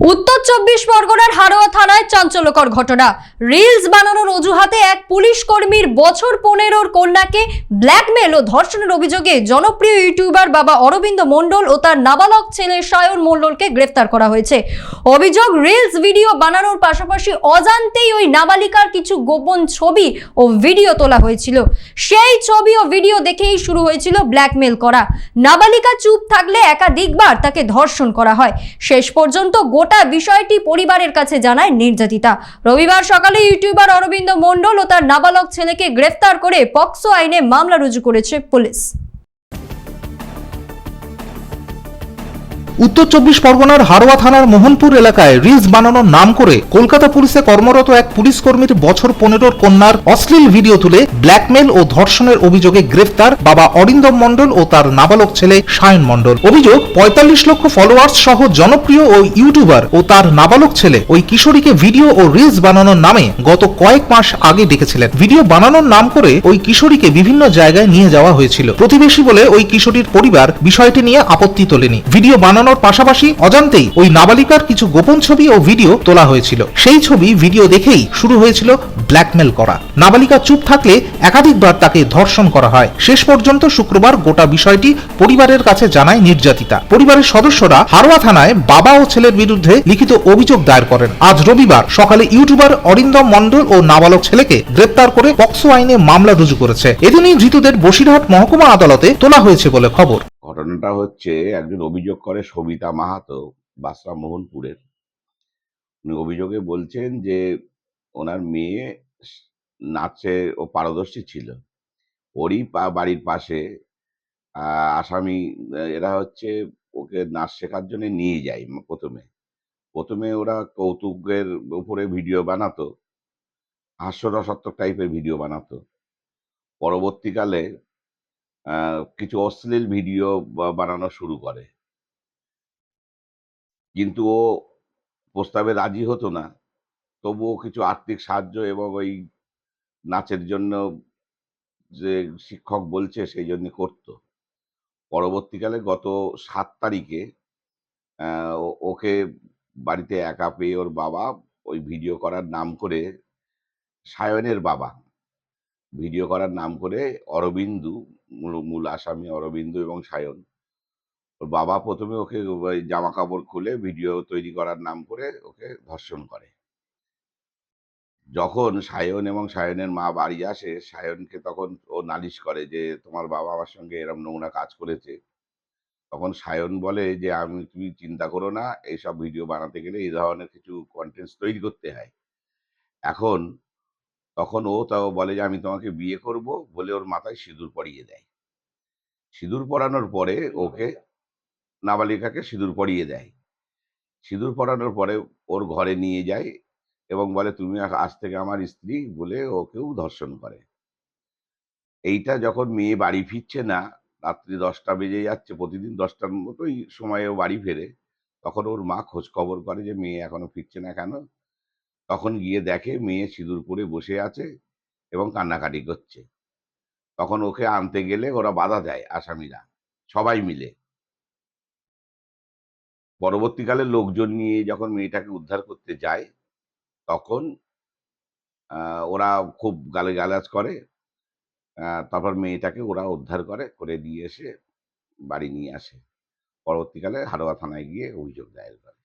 উত্তর চব্বিশ পরগনার হারোয়া থানায় চাঞ্চল্যকর ঘটনা। রিলস বানানোর অজুহাতে এক পুলিশ কর্মীর বছর পনেরোর কন্যাকে ব্ল্যাকমেল ও ধর্ষণের অভিযোগে জনপ্রিয় ইউটিউবার বাবা অরবিন্দ মণ্ডল ও তার নাবালক ছেলে সায়ন মণ্ডলকে গ্রেফতার করা হয়েছে। অভিযোগ, রিলস ভিডিও বানানোর পাশাপাশি অজান্তেই ওই নাবালিকার কিছু গোপন ছবি ও ভিডিও তোলা হয়েছিল। সেই ছবি ও ভিডিও দেখেই শুরু হয়েছিল ব্ল্যাকমেল করা। নাবালিকা চুপ থাকলে একাধিকবার তাকে ধর্ষণ করা হয়। শেষ পর্যন্ত গোটা বিষয়টি পরিবারের কাছে জানায় নির্যাতিতা। রবিবার সকালে ইউটিউবার অরবিন্দ মণ্ডল ও তার নাবালক ছেলেকে গ্রেফতার করে পক্সো আইনে মামলা রুজু করেছে পুলিশ। উত্তর চব্বিশ পরগনার হারোয়া থানার মোহনপুর এলাকায় রিলস বানানোর নাম করে কলকাতা পুলিশে কর্মরত এক পুলিশ কর্মীর বছর পনেরোর কন্যার অশ্লীল ভিডিও তুলে ব্ল্যাকমেল ও ধর্ষণের অভিযোগে গ্রেফতার বাবা অরিন্দম মণ্ডল ও তার নাবালক ছেলে সায়ন মণ্ডল। অভিযোগ, পঁয়তাল্লিশ লক্ষ ফলোয়ার্স সহ জনপ্রিয় ওই ইউটিউবার ও তার নাবালক ছেলে ওই কিশোরীকে ভিডিও ও রিলস বানানোর নামে গত কয়েক মাস আগে ডেকেছিলেন। ভিডিও বানানোর নাম করে ওই কিশোরীকে বিভিন্ন জায়গায় নিয়ে যাওয়া হয়েছিল। প্রতিবেশী বলে ওই কিশোরীর পরিবার বিষয়টি নিয়ে আপত্তি তোলেনি। ভিডিও বানানোর পাশাপাশি অজান্তেই ওই নাবালিকার কিছু গোপন ছবি ও ভিডিও তোলা হয়েছিল। সেই ছবি ভিডিও দেখেই শুরু হয়েছিল ব্ল্যাকমেল করা। নাবালিকা চুপ থাকলে একাধিকবার তাকে ধর্ষণ করা হয়। শেষ পর্যন্ত শুক্রবার গোটা বিষয়টি পরিবারের কাছে জানায় নির্যাতিতা। পরিবারের সদস্যরা হারোয়া থানায় বাবা ও ছেলের বিরুদ্ধে লিখিত অভিযোগ দায়ের করেন। আজ রবিবার সকালে ইউটিউবার অরিন্দম মণ্ডল ও নাবালক ছেলেকে গ্রেপ্তার করে পক্সো আইনে মামলা রুজু করেছে। এদিনই ধৃতদের বসিরহাট মহকুমা আদালতে তোলা হয়েছে বলে খবর। ঘটনাটা হচ্ছে, একজন অভিযোগ করে সবিতা মাহাতো বাসরা মোহনপুরের উনি অভিযোগে বলছেন যে, ওনার মেয়ে নাচে ও পারদর্শী ছিল। ওরই বাড়ির পাশে আসামি এরা হচ্ছে ওকে নাচ শেখার জন্য নিয়ে যায় প্রথমে। প্রথমে ওরা কৌতুকের উপরে ভিডিও বানাতো হাস্যরসাত্মক টাইপের ভিডিও বানাতো। পরবর্তীকালে কিছু অশ্লীল ভিডিও বানানো শুরু করে। কিন্তু ও প্রস্তাবে রাজি হতো না। তবুও কিছু আর্থিক সাহায্য এবং ওই নাচের জন্য যে শিক্ষক বলছে সেই জন্য করতো। পরবর্তীকালে গত সাত তারিখে ওকে বাড়িতে একা পেয়ে ওর বাবা ওই ভিডিও করার নাম করে সায়নের বাবা ভিডিও করার নাম করে অরবিন্দু, মূল আসামি অরবিন্দু এবং সায়ন। ওর বাবা প্রথমে ওকে জামা কাপড় খুলে ভিডিও তৈরি করার নাম করে ওকে ধর্ষণ করে। যখন সায়ন এবং সায়নের মা বাড়ি আসে, সায়নকে তখন ও নালিশ করে যে, তোমার বাবা আমার সঙ্গে এরম নোংরা কাজ করেছে। তখন সায়ন বলে যে, আমি, তুমি চিন্তা করো না, এইসব ভিডিও বানাতে গেলে এই ধরনের কিছু কন্টেন্টস তৈরি করতে হয়। এখন তখন ও তাও বলে যে, আমি তোমাকে বিয়ে করব বলে ওর মাথায় সিঁদুর পরিয়ে দেয়। সিঁদুর পরানোর পরে ওকে নাবালিকাকে সিঁদুর পরিয়ে দেয়। সিঁদুর পরানোর পরে ওর ঘরে নিয়ে যায় এবং বলে, তুমি আজ থেকে আমার স্ত্রী বলে ওকেও ধর্ষণ করে। এইটা যখন মেয়ে বাড়ি ফিরছে না, রাত্রি দশটা বেজে যাচ্ছে, প্রতিদিন দশটার মতোই সময়ে বাড়ি ফেরে, তখন ওর মা খোঁজ খবর করে যে, মেয়ে এখনও ফিরছে না কেন? তখন গিয়ে দেখে মেয়ে সিঁদুর পরে বসে আছে এবং কান্নাকাটি করছে। তখন ওকে আনতে গেলে ওরা বাধা দেয় আসামিরা, সবাই মিলে। পরবর্তীকালে লোকজন নিয়ে যখন মেয়েটাকে উদ্ধার করতে যায়, তখন ওরা খুব গালিগালাজ করে তারপর মেয়েটাকে ওরা উদ্ধার করে করে দিয়ে এসে বাড়ি নিয়ে আসে। পরবর্তীকালে হারোয়া থানায় গিয়ে অভিযোগ দায়ের করে।